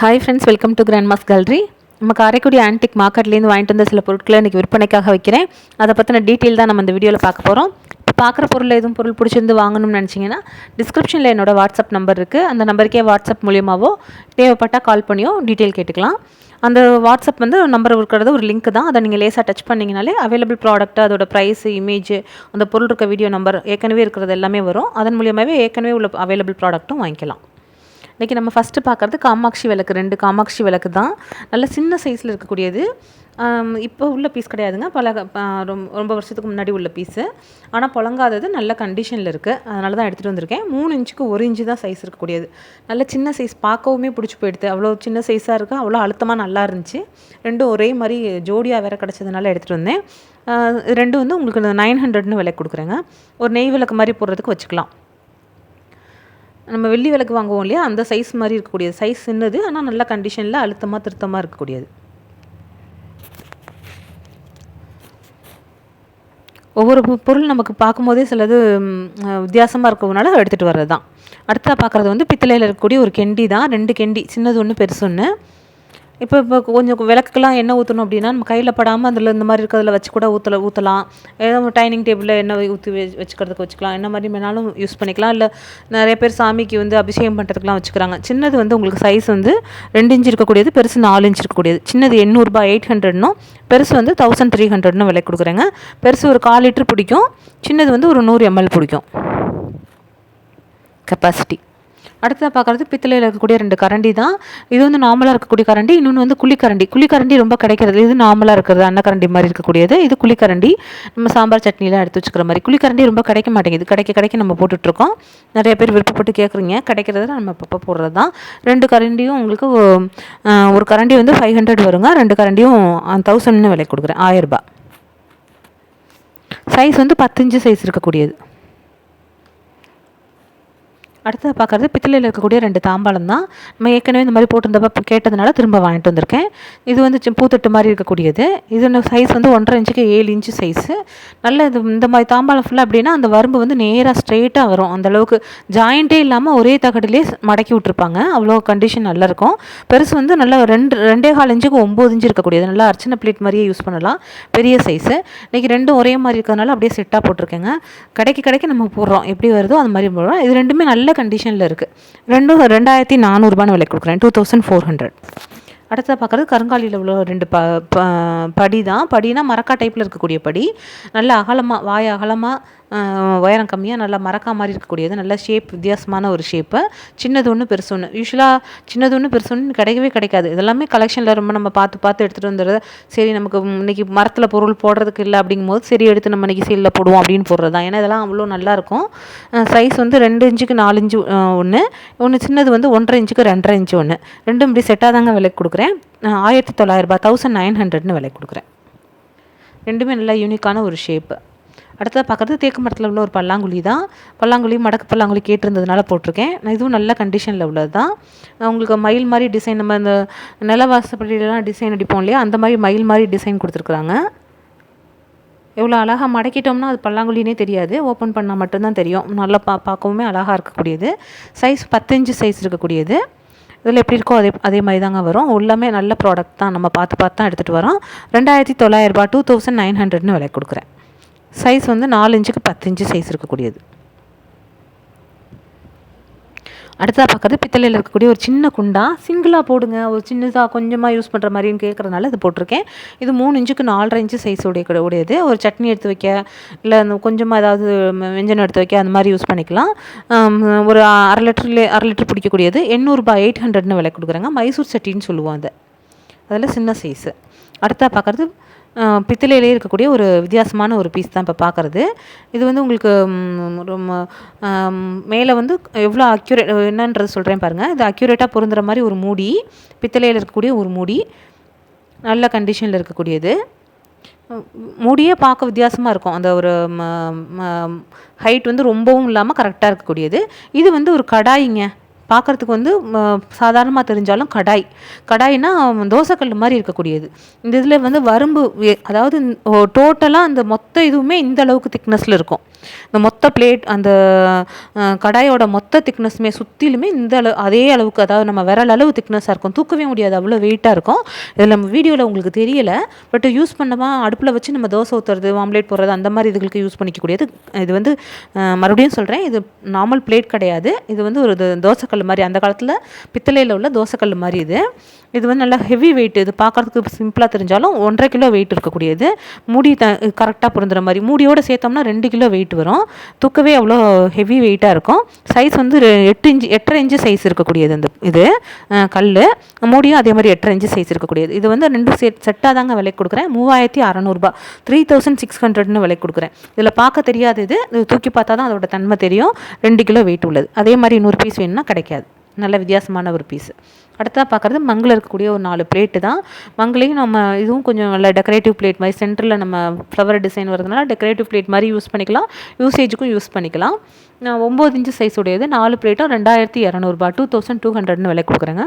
Hi friends welcome to grand mass gallery நம்ம Karaikudi antique மார்க்கெட்லேருந்து வாங்கிட்டு வந்த சில பொருட்களை இன்றைக்கி விற்பனைக்காக வைக்கிறேன். அதை பற்றின டீட்டெயில் தான் நம்ம இந்த வீடியோவில் பார்க்க போகிறோம் இப்போ பார்க்குற பொருள் எதுவும் பொருள் பிடிச்சிருந்து வாங்கணும்னு நினச்சிங்கன்னா டிஸ்கிரிப்ஷனில் என்னோட வாட்ஸ்அப் நம்பர் இருக்குது அந்த நம்பருக்கே வாட்ஸ்அப் மூலியமாகவோ தேவைப்பட்டால் கால் பண்ணியோ டீட்டெயில் கேட்டுக்கலாம். அந்த வாட்ஸ்அப் வந்து நம்பர் இருக்கிறது ஒரு லிங்க் தான். அதை நீங்கள் லேசாக டச் பண்ணிங்கனாலே அவைலபிள் ப்ராடக்ட் அதோட ப்ரைஸ் இமேஜ் அந்த பொருள் இருக்க வீடியோ நம்பர் ஏற்கனவே இருக்கிறது எல்லாமே வரும். அதன் மூலியமாகவே ஏற்கனவே உள்ள அவைலபிள் ப்ராடக்ட்டும் வாங்கிக்கலாம். இன்றைக்கி நம்ம ஃபஸ்ட்டு பார்க்குறது காமாட்சி விளக்கு. ரெண்டு காமாட்சி விளக்கு தான். நல்ல சின்ன சைஸில் இருக்கக்கூடியது. இப்போ உள்ள பீஸ் கிடையாதுங்க. பல ரொம்ப ரொம்ப வருஷத்துக்கு முன்னாடி உள்ள பீஸு ஆனால் புழங்காதது நல்ல கண்டிஷனில் இருக்குது அதனால தான் எடுத்துகிட்டு வந்திருக்கேன். மூணு இன்ச்சுக்கு ஒரு இன்ச்சு தான் சைஸ் இருக்கக்கூடியது. நல்ல சின்ன சைஸ் பார்க்கவுமே பிடிச்சி போயிடுது. அவ்வளோ சின்ன சைஸாக இருக்குது அவ்வளோ அழுத்தமாக நல்லா இருந்துச்சு. ரெண்டும் ஒரே மாதிரி ஜோடியாக வேறு கிடச்சதுனால எடுத்துகிட்டு வந்தேன். ரெண்டும் வந்து உங்களுக்கு நைன் ஹண்ட்ரட்னு விலை கொடுக்குறேங்க. ஒரு நெய் விளக்கு மாதிரி போடுறதுக்கு வச்சுக்கலாம். நம்ம வெள்ளி விளக்கு வாங்குவோம் இல்லையா? அந்த சைஸ் மாதிரி இருக்கக்கூடியது. சைஸ் சின்னது ஆனால் நல்ல கண்டிஷனில் அழுத்தமாக திருத்தமாக இருக்கக்கூடியது. ஒவ்வொரு பொருள் நமக்கு பார்க்கும்போதே சிலது வித்தியாசமாக இருக்கிறதுனால எடுத்துகிட்டு வர்றது தான் அடுத்தா பார்க்குறது வந்து பித்தளையில் இருக்கக்கூடிய ஒரு கெண்டி தான் ரெண்டு கெண்டி சின்னது ஒன்று பெருசு ஒன்று இப்போ இப்போ கொஞ்சம் விளக்குக்கெலாம் எண்ணெய் ஊற்றணும் அப்படின்னா நம்ம கையில் படாமல் அதில் இந்த மாதிரி இருக்கிறதுல வச்சு கூட ஊற்றல ஊற்றலாம் ஏதோ டைனிங் டேபிளில் எண்ணெய் ஊற்றி வச்சுக்கிறதுக்கு வச்சுக்கலாம். என்ன மாதிரி வேணாலும் யூஸ் பண்ணிக்கலாம். இல்லை நிறைய பேர் சாமிக்கு வந்து அபிஷேகம் பண்ணுறதுக்குலாம் வச்சுக்கிறாங்க. சின்னது வந்து உங்களுக்கு சைஸ் வந்து ரெண்டு இன்ச் இருக்கக்கூடியது பெருசு நாலு இன்ச் இருக்கக்கூடியது. சின்னது எண்ணூறுபா எயிட் ஹண்ட்ரட்னும் பெருசு வந்து தௌசண்ட் த்ரீ ஹண்ட்ரட்னு விலை கொடுக்குறேங்க. பெருசு ஒரு கால் லிட்டர் பிடிக்கும். சின்னது வந்து ஒரு நூறு எம்எல் பிடிக்கும். கெப்பாசிட்டி அடுத்ததாக பார்க்குறது பித்தளையில் இருக்கக்கூடிய ரெண்டு கரண்டி தான். இது வந்து நார்மலாக இருக்கக்கூடிய கரண்டி இன்னொன்று வந்து குழிக்கரண்டி. குழிக்கரண்டி ரொம்ப கிடைக்கிறது. இது நார்மலாக இருக்கிறது அன்னக்கரண்டி மாதிரி இருக்கக்கூடியது. இது குழிக்கரண்டி. நம்ம சாம்பார் சட்னிலாம் எடுத்து வச்சுக்கிற மாதிரி. குழிக்கரண்டி ரொம்ப கிடைக்க மாட்டேங்குது. கிடைக்க கிடைக்க நம்ம போட்டுட்ருக்கோம். நிறைய பேர் விருப்பப்பட்டு கேட்குறீங்க கிடைக்கிறத நம்ம அப்பப்போ போடுறது தான் ரெண்டு கரண்டியும் உங்களுக்கு ஒரு கரண்டி வந்து ஃபைவ் ஹண்ட்ரட் வருங்க. ரெண்டு கரண்டியும் தௌசண்ட்னு விலை கொடுக்குறேன். ஆயிரரூபா சைஸ் வந்து பத்தஞ்சு சைஸ் இருக்கக்கூடியது. அடுத்தது பார்க்குறது பித்தளையில் இருக்கக்கூடிய ரெண்டு தாம்பாளம் தான். நம்ம ஏற்கனவே இந்த மாதிரி போட்டிருந்தப்ப கேட்டதுனால திரும்ப வாங்கிட்டு வந்திருக்கேன். இது வந்து பூத்தட்டு மாதிரி இருக்கக்கூடியது. இது சைஸ் வந்து ஒன்றரை இன்ச்சுக்கு ஏழு இன்ச்சு சைஸு நல்ல இது இந்த மாதிரி தாம்பாளம் ஃபுல்லாக அப்படின்னா அந்த வரம்பு வந்து நேராக ஸ்ட்ரெயிட்டாக வரும். அந்தளவுக்கு ஜாயிண்ட்டே இல்லாமல் ஒரே தகடுலேயே ஸ்- மடக்கி விட்ருப்பாங்க அவ்வளோ கண்டிஷன் நல்லாயிருக்கும் பெருசு வந்து நல்லா ரெண்டு ரெண்டே கால் இன்ச்சுக்கு ஒம்பது இன்ச்சு இருக்கக்கூடியது. நல்லா அர்ச்சனை பிளேட் மாதிரியே யூஸ் பண்ணலாம். பெரிய சைஸு இன்றைக்கி ரெண்டும் ஒரே மாதிரி இருக்கிறதுனால அப்படியே செட்டாக போட்டிருக்கேங்க. கடைக்கு கடைக்கு நம்ம போடுறோம். எப்படி வருதோ அந்த மாதிரி போடுறோம். இது ரெண்டுமே நல்ல கண்டிஷனில் இருக்குது ரெண்டும் ரெண்டாயிரத்தி நானூறுபான்னு விலை கொடுக்குறேன். டூ தௌசண்ட் ஃபோர் ஹண்ட்ரட் அடுத்ததாக பார்க்குறது கருங்காலியில் உள்ள ரெண்டு ப ப படி தான் படினா மரக்கா டைப்பில் இருக்கக்கூடிய படி. நல்ல அகலமாக வாய் அகலமாக உயரம் கம்மியாக நல்லா மறக்கா மாதிரி இருக்கக்கூடியது நல்ல ஷேப் வித்தியாசமான ஒரு ஷேப்பு சின்னது ஒன்று பெருசு ஒன்று யூஸ்வலாக சின்னது ஒன்று பெருசு ஒன்று கிடைக்கவே கிடைக்காது. இதெல்லாமே கலெக்ஷனில் ரொம்ப நம்ம பார்த்து பார்த்து எடுத்துகிட்டு வந்துடுறது. சரி நமக்கு இன்னைக்கு மரத்தில் பொருள் போடுறதுக்கு இல்லை அப்படிங்கும்போது சரி எடுத்து நம்ம இன்றைக்கி சீலில் போடுவோம் அப்படின்னு போடுறது தான். ஏன்னா இதெல்லாம் அவ்வளோ நல்லாயிருக்கும் சைஸ் வந்து ரெண்டு இன்ச்சுக்கு நாலு இன்ச்சு ஒன்று ஒன்று சின்னது வந்து ஒன்றரை இன்ச்சுக்கு ரெண்டரை இன்ச்சு ஒன்று ரெண்டும் இப்படி செட்டாக தாங்க விலைக்கு கொடுக்குறேன். ஆயிரத்தி தொள்ளாயிரரூபா தௌசண்ட் நைன் ஹண்ட்ரட்னு விலை கொடுக்குறேன். ரெண்டுமே நல்லா யூனிக்கான ஒரு ஷேப்பு அடுத்தது பார்க்குறது தேக்கு மரத்தில் உள்ள ஒரு பல்லாங்குழி தான். பல்லாங்குழி மடக்கு பல்லாங்குழி கேட்டிருந்ததுனால போட்டிருக்கேன். இதுவும் நல்ல கண்டிஷனில் உள்ளது தான். உங்களுக்கு மயில் மாதிரி டிசைன் நம்ம இந்த நிலவாசப்படியிலலாம் டிசைன் அடிப்போம் இல்லையா? அந்த மாதிரி மயில் மாதிரி டிசைன் கொடுத்துருக்குறாங்க. எவ்வளோ அழகாக மடக்கிட்டோம்னா அது பல்லாங்குழினே தெரியாது. ஓப்பன் பண்ணால் மட்டும்தான் தெரியும். நல்லா பா பார்க்கவுமே அழகாக இருக்கக்கூடியது. சைஸ் பத்தஞ்சு சைஸ் இருக்கக்கூடியது. இதில் எப்படி இருக்கோ அதே அதே மாதிரி தாங்க வரும். எல்லாமே நல்ல ப்ராடக்ட் தான். நம்ம பார்த்து பார்த்து தான் எடுத்துகிட்டு வரோம். ரெண்டாயிரத்தி தொள்ளாயிரரூபா டூ தௌசண்ட் நைன் ஹண்ட்ரட்னு விலை கொடுக்குறேன். சைஸ் வந்து நாலு இன்ச்சுக்கு பத்து இன்ச்சு சைஸ் இருக்கக்கூடியது. அடுத்ததாக பார்க்குறது பித்தளையில் இருக்கக்கூடிய ஒரு சின்ன குண்டா சிங்கிளாக போடுங்க. ஒரு சின்னதாக கொஞ்சமாக யூஸ் பண்ணுற மாதிரின்னு கேட்குறதுனால இது போட்டிருக்கேன். இது மூணு இன்ச்சுக்கு நாலரை இன்ச்சு சைஸ் உடைய கூட உடையது. ஒரு சட்னி எடுத்து வைக்க இல்லை அந்த கொஞ்சமாக ஏதாவது வெஞ்சனம் எடுத்து வைக்க அந்த மாதிரி யூஸ் பண்ணிக்கலாம். ஒரு அரை லிட்டர்ல அரை லிட்டர் பிடிக்கக்கூடியது. எண்ணூறுபா எயிட் ஹண்ட்ரட்னு விலை கொடுக்குறாங்க. மைசூர் சட்டின்னு சொல்லுவோம் அதை. அதில் சின்ன சைஸு அடுத்தா பார்க்குறது பித்தளையிலே இருக்கக்கூடிய ஒரு வித்தியாசமான ஒரு பீஸ் தான் இப்போ பார்க்குறது இது வந்து உங்களுக்கு ரொம்ப மேலே வந்து எவ்வளோ அக்யூரேட் என்னன்றது சொல்கிறேன் பாருங்கள் இது அக்யூரேட்டாக பொருந்துற மாதிரி ஒரு மூடி பித்தளையில் இருக்கக்கூடிய ஒரு மூடி நல்ல கண்டிஷனில் இருக்கக்கூடியது. மூடியே பார்க்க வித்தியாசமாக இருக்கும். அந்த ஒரு ஹைட் வந்து ரொம்பவும் இல்லாமல் கரெக்டாக இருக்கக்கூடியது. இது வந்து ஒரு கடாயிங்க. பார்க்குறதுக்கு வந்து சாதாரணமாக தெரிஞ்சாலும் கடாய். கடாய்னா தோசைக்கல் மாதிரி இருக்கக்கூடியது. இந்த இதில் வந்து வரம்பு அதாவது டோட்டலாக அந்த மொத்த இதுவுமே இந்த அளவுக்கு திக்னஸில் இருக்கும். இந்த மொத்த பிளேட் அந்த கடாயோட மொத்த திக்னஸுமே சுற்றிலுமே இந்த அளவு அதே அளவுக்கு அதாவது நம்ம விரல் அளவு திக்னஸாக இருக்கும். தூக்கவே முடியாது அவ்வளோ வெயிட்டாக இருக்கும். இதில் நம்ம வீடியோவில் உங்களுக்கு தெரியலை பட் யூஸ் பண்ணமா அடுப்பில் வச்சு நம்ம தோசை ஊற்றுறது ஆம்லேட் போடுறது அந்த மாதிரி இதுகளுக்கு யூஸ் பண்ணிக்கக்கூடியது. இது வந்து மறுபடியும் சொல்கிறேன் இது நார்மல் பிளேட் கிடையாது. இது வந்து ஒரு இது தோசைக்கல் மாதிரி அந்த காலத்தில் பித்தளையில் உள்ள தோசைக்கல் மாதிரி இது. இது வந்து நல்லா ஹெவி வெயிட் இது பார்க்குறதுக்கு சிம்பிளாக தெரிஞ்சாலும் ஒன்றரை கிலோ வெயிட் இருக்கக்கூடியது. மூடி த கரெக்டாக பொருந்துற மாதிரி. மூடியோடு சேர்த்தோம்னா ரெண்டு கிலோ வெயிட் வரும். தூக்கவே அவ்வளோ ஹெவி வெயிட்டாக இருக்கும். சைஸ் வந்து எட்டு இன்ச்சு எட்டரை இன்ச்சு சைஸ் இருக்கக்கூடியது அந்த இது. கல் மூடியும் அதே மாதிரி எட்டரை இன்ச்சு சைஸ் இருக்கக்கூடியது. இது வந்து ரெண்டும் செட் செட்டாக தாங்க விலைக்கு கொடுக்குறேன். மூவாயிரத்தி அறநூறுபா. த்ரீ தௌசண்ட் சிக்ஸ் ஹண்ட்ரட்னு விலைக்கு கொடுக்குறேன். இதில் பார்க்க தெரியாது இது. தூக்கி பார்த்தா தான் அதோட தன்மை தெரியும். ரெண்டு கிலோ வெயிட் உள்ளது. அதே மாதிரி நூறு பீஸ் வேணும்னா கிடைக்காது. நல்ல வித்தியாசமான ஒரு பீஸ் அடுத்ததாக பார்க்குறது மங்கில் இருக்கக்கூடிய ஒரு நாலு பிளேட்டு தான். மங்கிலையும் நம்ம இதுவும் கொஞ்சம் நல்ல டெக்கரேட்டிவ் பிளேட் மாதிரி சென்டரில் நம்ம ஃப்ளவர் டிசைன் வரதுனால டெக்கரேட்டிவ் பிளேட் மாதிரி யூஸ் பண்ணிக்கலாம். யூசேஜுக்கும் யூஸ் பண்ணிக்கலாம். நான் ஒம்பது இன்ச்சு சைஸ் உடையது. நாலு பிளேட்டும் ரெண்டாயிரத்தி இரநூறுபா டூ தௌசண்ட் டூ ஹண்ட்ரட்னு விலை கொடுக்குறேங்க.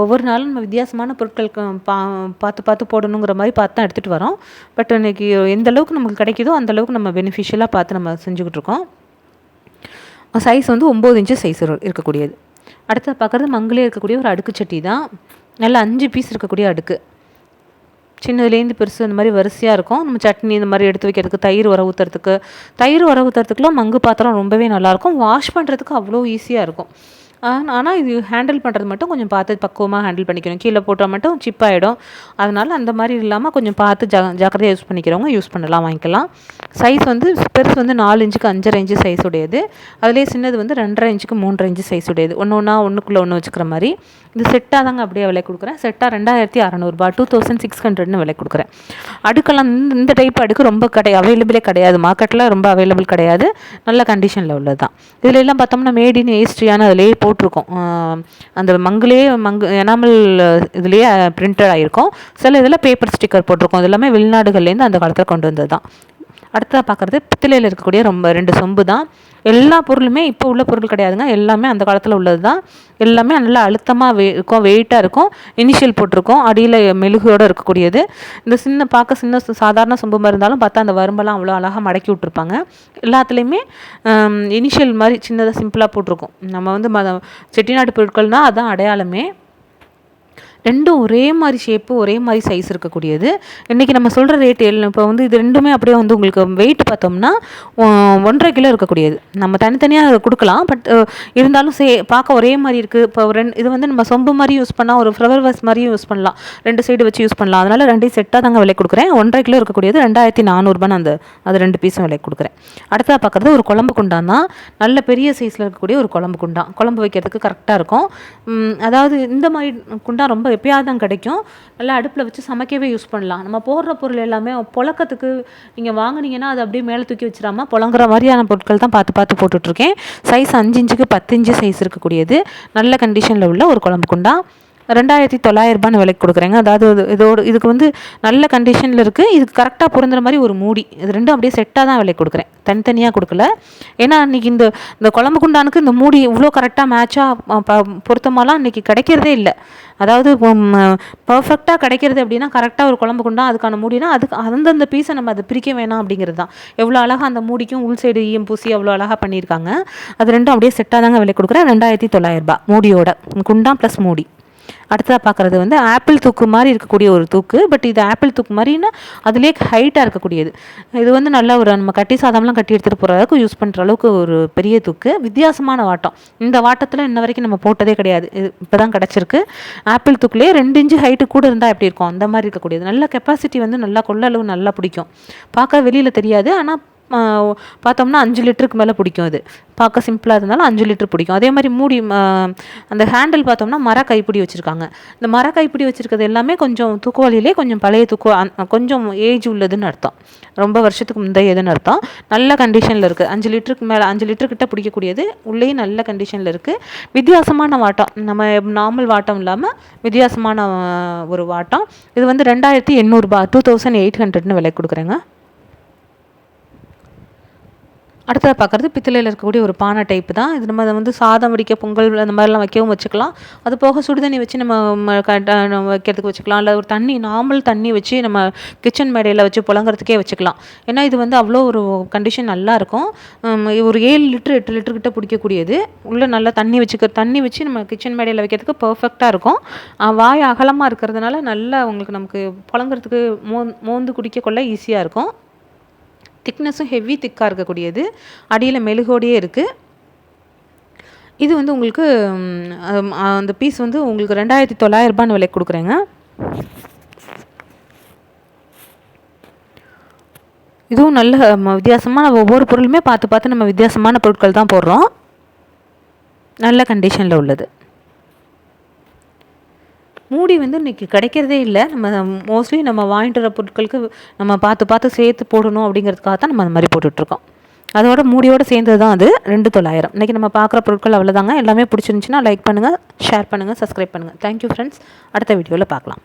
ஒவ்வொரு நாளும் நம்ம வித்தியாசமான பொருட்களுக்கு பா பார்த்து பார்த்து போடணுங்கிற மாதிரி பார்த்து தான் எடுத்துகிட்டு வரோம். பட் இன்னைக்கு எந்த அளவுக்கு நமக்கு கிடைக்குதோ அந்த அளவுக்கு நம்ம பெனிஃபிஷியலாக பார்த்து நம்ம செஞ்சுக்கிட்டு இருக்கோம். சைஸ் வந்து ஒம்பது இன்ச்சு சைஸ் இருக்கக்கூடியது. அடுத்து பார்க்குறது மங்களே இருக்கக்கூடிய ஒரு அடுக்கு சட்டி தான். நல்ல அஞ்சு பீஸ் இருக்கக்கூடிய அடுக்கு. சின்னதுலேருந்து பெருசு இந்த மாதிரி வரிசையாக இருக்கும். நம்ம சட்னி இந்த மாதிரி எடுத்து வைக்கிறதுக்கு தயிர் உர ஊற்றுறதுக்கு தயிர் உர ஊற்றுறதுக்குலாம் மங்கு பாத்திரம் ரொம்பவே நல்லாயிருக்கும் வாஷ் பண்ணுறதுக்கு அவ்வளோ ஈஸியாக இருக்கும். ஆனால் இது ஹேண்டில் பண்ணுறது மட்டும் கொஞ்சம் பார்த்து பக்குவமாக ஹேண்டில் பண்ணிக்கணும். கீழே போட்டால் மட்டும் சிப் ஆகிடும் அதனால் அந்த மாதிரி இல்லாமல் கொஞ்சம் பார்த்து ஜா ஜாக்கிரதையாக யூஸ் பண்ணிக்கிறவங்க யூஸ் பண்ணலாம் வாங்கிக்கலாம். சைஸ் வந்து பெருசு வந்து நாலு இன்ச்சுக்கு அஞ்சரை இன்ச்சு சைஸ் உடையது. அதுலேயே சின்னது வந்து ரெண்டரை இன்ச்சுக்கு மூன்றரை இன்ச்சு சைஸ் உடையது. ஒன்று ஒன்றா ஒன்றுக்குள்ளே ஒன்று வச்சுக்கிற மாதிரி. இது செட்டாக தாங்க அப்படியே விலை கொடுக்குறேன். செட்டாக ரெண்டாயிரத்தி அறநூறுபா டூ தௌசண்ட் சிக்ஸ் ஹண்ட்ரட்னு விலை கொடுக்குறேன். அடுக்கெல்லாம் இந்த இந்த டைப் அடுக்கு ரொம்ப கடை அவைலபிளே கிடையாது. மார்க்கெட்டில் ரொம்ப அவைலபிள் கிடையாது. நல்ல கண்டிஷனில் உள்ளது தான் இதில் எல்லாம் பார்த்தோம்னா மேட் இன் ஏஸ்ட்ரியான அதிலே போட்டிருக்கோம். அந்த மங்குலே மங்கு எனாமல் இதுலேயே பிரிண்டட் ஆகிருக்கும் சில இதில் பேப்பர் ஸ்டிக்கர் போட்டிருக்கோம். இது எல்லாமே வெளிநாடுகள்லேருந்து அந்த காலத்தில் கொண்டு வந்தது தான் அடுத்ததாக பார்க்குறது பித்தளையில் இருக்கக்கூடிய ரொம்ப ரெண்டு சொம்பு தான் எல்லா பொருளுமே இப்போ உள்ள பொருள் கிடையாதுங்க. எல்லாமே அந்த காலத்தில் உள்ளது தான் எல்லாமே நல்லா அழுத்தமாக வே இருக்கும் வெயிட்டாக இருக்கும். இனிஷியல் போட்டிருக்கோம். அடியில் மெழுகோடு இருக்கக்கூடியது. இந்த சின்ன பார்க்க சின்ன சாதாரண சொம்பு மாதிரி இருந்தாலும் பார்த்தா அந்த வரும்பெல்லாம் அவ்வளோ அழகாக மடக்கி விட்ருப்பாங்க எல்லாத்துலேயுமே இனிஷியல் மாதிரி சின்னதாக சிம்பிளாக போட்டிருக்கோம். நம்ம வந்து ம செட்டிநாட்டு பொருட்கள்னால் அதுதான் அடையாளமே. ரெண்டும் ஒரே மாதிரி ஷேப்பு ஒரே மாதிரி சைஸ் இருக்கக்கூடியது. இன்றைக்கி நம்ம சொல்கிற ரேட் எல்லாம் இப்போ வந்து இது ரெண்டுமே அப்படியே வந்து உங்களுக்கு வெயிட் பார்த்தோம்னா ஒன்றரை கிலோ இருக்கக்கூடியது. நம்ம தனித்தனியாக கொடுக்கலாம் பட் இருந்தாலும் சே பார்க்க ஒரே மாதிரி இருக்குது இப்போ ரெண்டு இது வந்து நம்ம சொம்பு மாதிரி யூஸ் பண்ணால் ஒரு ஃப்ளவர் வாஸ் மாதிரியும் யூஸ் பண்ணலாம். ரெண்டு சைடு வச்சு யூஸ் பண்ணலாம். அதனால் ரெண்டையும் செட்டாக தாங்க விலை கொடுக்குறேன். ஒன்றரை கிலோ இருக்கக்கூடியது ரெண்டாயிரத்தி நானூறுபான்னு அந்த அது ரெண்டு பீஸும் விலை கொடுக்குறேன். அடுத்ததாக பார்க்குறது ஒரு குழம்பு குண்டான் தான். நல்ல பெரிய சைஸில் இருக்கக்கூடிய ஒரு குழம்பு குண்டான். குழம்பு வைக்கிறதுக்கு கரெக்டாக இருக்கும். அதாவது இந்த மாதிரி குண்டான் ரொம்ப எப்பயாவது தான் கிடைக்கும். நல்லா அடுப்பில் வச்சு சமைக்கவே யூஸ் பண்ணலாம். நம்ம போடுற பொருள் எல்லாமே புழக்கத்துக்கு நீங்கள் வாங்குனீங்கன்னா அது அப்படியே மேலே தூக்கி வச்சிடாமல் புழங்குற மாதிரியான பொருட்கள் தான் பார்த்து பார்த்து போட்டுட்ருக்கேன் சைஸ் அஞ்சு இன்ச்சுக்கு பத்து இன்ச்சு சைஸ் இருக்கக்கூடியது. நல்ல கண்டிஷனில் உள்ள ஒரு குழம்பு குண்டான் ரெண்டாயிரத்தி தொள்ளாயிரரூபான்னு விலைக்கு கொடுக்குறேங்க. அதாவது இதோடு இதோட இதுக்கு வந்து நல்ல கண்டிஷனில் இருக்குது இதுக்கு கரெக்டாக பொருந்துற மாதிரி ஒரு மூடி. இது ரெண்டும் அப்படியே செட்டாக தான் விலைக்கு கொடுக்குறேன். தனித்தனியாக கொடுக்கல. ஏன்னா அன்றைக்கி இந்த இந்த குழம்பு குண்டானுக்கு இந்த மூடி இவ்வளோ கரெக்டாக மேட்சாக பொருத்தமாலாம் இன்றைக்கி கிடைக்கிறதே இல்லை. அதாவது பர்ஃபெக்டாக கிடைக்கிறது அப்படின்னா கரெக்டாக ஒரு குழம்பு குண்டா அதுக்கான மூடினா அதுக்கு அந்தந்த பீஸை நம்ம அதை பிரிக்க வேணாம் அப்படிங்கிறது தான். எவ்வளோ அழகாக அந்த மூடிக்கும் உள் சைடு ஈயம் பூசி அவ்வளோ அழகாக பண்ணியிருக்காங்க. அது ரெண்டும் அப்படியே செட்டாக தாங்க விலை கொடுக்குறேன். ரெண்டாயிரத்தி தொள்ளாயிரரூபா மூடியோட. குண்டா ப்ளஸ் மூடி. அடுத்ததாக பார்க்குறது வந்து ஆப்பிள் தூக்கு மாதிரி இருக்கக்கூடிய ஒரு தூக்கு பட் இது ஆப்பிள் தூக்கு மாதிரின்னா அதுலேயே ஹைட்டாக இருக்கக்கூடியது. இது வந்து நல்ல ஒரு நம்ம கட்டி சாதம்லாம் கட்டி எடுத்துகிட்டு போகிற அளவுக்கு யூஸ் பண்ணுற அளவுக்கு ஒரு பெரிய தூக்கு. வித்தியாசமான வாட்டம். இந்த வாட்டத்தில் இன்ன வரைக்கும் நம்ம போட்டதே கிடையாது. இது இப்போ தான் கிடச்சிருக்கு. ஆப்பிள் தூக்குலேயே ரெண்டு இன்ச்சு ஹைட்டு கூட இருந்தால் எப்படி இருக்கும்? அந்த மாதிரி இருக்கக்கூடியது. நல்ல கெப்பாசிட்டி வந்து நல்லா கொள்ளளவு நல்லா பிடிக்கும். பார்க்க வெளியில் தெரியாது. ஆனால் பார்த்தோம்னா அஞ்சு லிட்டருக்கு மேலே பிடிக்கும் அது. பார்க்க சிம்பிளாக இருந்தாலும் அஞ்சு லிட்டர் பிடிக்கும். அதே மாதிரி மூடி அந்த ஹேண்டில் பார்த்தோம்னா மர கைப்பிடி வச்சுருக்காங்க. இந்த மர கைப்பிடி வச்சுருக்கிறது எல்லாமே கொஞ்சம் தூக்குவாளியிலே கொஞ்சம் பழைய தூக்கு கொஞ்சம் ஏஜ் உள்ளதுன்னு அர்த்தம். ரொம்ப வருஷத்துக்கு முந்தையதுன்னு அர்த்தம். நல்ல கண்டிஷனில் இருக்குது அஞ்சு லிட்டருக்கு மேலே அஞ்சு லிட்டருக்கிட்ட பிடிக்கக்கூடியது. உள்ளேயும் நல்ல கண்டிஷனில் இருக்குது வித்தியாசமான வாட்டம். நம்ம நார்மல் வாட்டம் இல்லாமல் வித்தியாசமான ஒரு வாட்டம். இது வந்து ரெண்டாயிரத்தி எண்ணூறுபா டூ தௌசண்ட் எயிட் ஹண்ட்ரட்னு விலை கொடுக்குறேங்க. அடுத்தது பார்க்குறது பித்தளையில் இருக்கக்கூடிய ஒரு பானை டைப்பு தான். இது நம்ம அதை வந்து சாதம் வடிக்க பொங்கல் அந்த மாதிரிலாம் வைக்கவும் வச்சுக்கலாம். அது போக சுடுதண்ணி வச்சு நம்ம ம- க- வைக்கிறதுக்கு வச்சுக்கலாம். இல்லை ஒரு தண்ணி நார்மல் தண்ணி வச்சு நம்ம கிச்சன் மேடையில் வச்சு புழங்குறதுக்கே வச்சுக்கலாம். ஏன்னா இது வந்து அவ்வளோ ஒரு கண்டிஷன் நல்லா இருக்கும். ஒரு ஏழு லிட்டர் எட்டு லிட்டர் கிட்ட பிடிக்கக்கூடியது. உள்ளே நல்லா தண்ணி வச்சுக்க தண்ணி வச்சு நம்ம கிச்சன் மேடையில் வைக்கிறதுக்கு பர்ஃபெக்டாக இருக்கும். வாய் அகலமாக இருக்கிறதுனால நல்லா உங்களுக்கு நமக்கு புழங்குறதுக்கு மோ மோந்து குடிக்க கொள்ள ஈஸியாக இருக்கும். திக்னஸும் ஹெவி திக்காக இருக்கக்கூடியது. அடியில் மெழுகோடையே இருக்குது இது வந்து உங்களுக்கு அந்த பீஸ் வந்து உங்களுக்கு ரெண்டாயிரத்தி தொள்ளாயிரரூபான்னு விலைக்கு கொடுக்குறேங்க. இதுவும் நல்ல வித்தியாசமாக வித்தியாசமான ஒவ்வொரு பொருளுமே பார்த்து பார்த்து நம்ம வித்தியாசமான பொருட்கள் தான் போடுறோம். நல்ல கண்டிஷனில் உள்ளது. மூடி வந்து இன்றைக்கி கிடைக்கிறதே இல்லை. நம்ம மோஸ்ட்லி நம்ம வாங்கிட்டு வர பொருட்களுக்கு நம்ம பார்த்து பார்த்து சேர்த்து போடணும் அப்படிங்கிறதுக்காக தான் நம்ம அந்த மாதிரி போட்டுட்ருக்கோம் அதோட மூடியோடு சேர்ந்தது தான் அது ரெண்டு தொள்ளாயிரம். இன்றைக்கி நம்ம பார்க்குற பொருட்கள் அவ்வளோதாங்க எல்லாமே பிடிச்சிருந்துச்சின்னா லைக் பண்ணுங்கள் ஷேர் பண்ணுங்கள் சப்ஸ்கிரைப் பண்ணுங்கள் தேங்க்யூ ஃப்ரெண்ட்ஸ் அடுத்த வீடியோவில் பார்க்கலாம்.